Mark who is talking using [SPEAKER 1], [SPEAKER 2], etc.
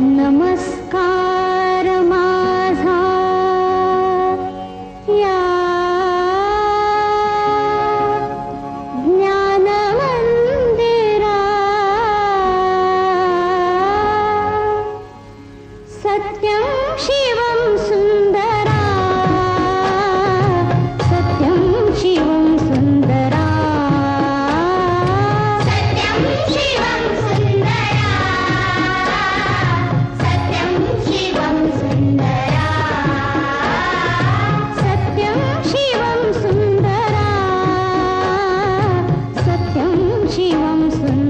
[SPEAKER 1] नमस्कार माधा ज्ञानमन्दिरा। सत्यं शिवं सुन्दरा। सत्यं शिवं सुन्दरा। 希望曾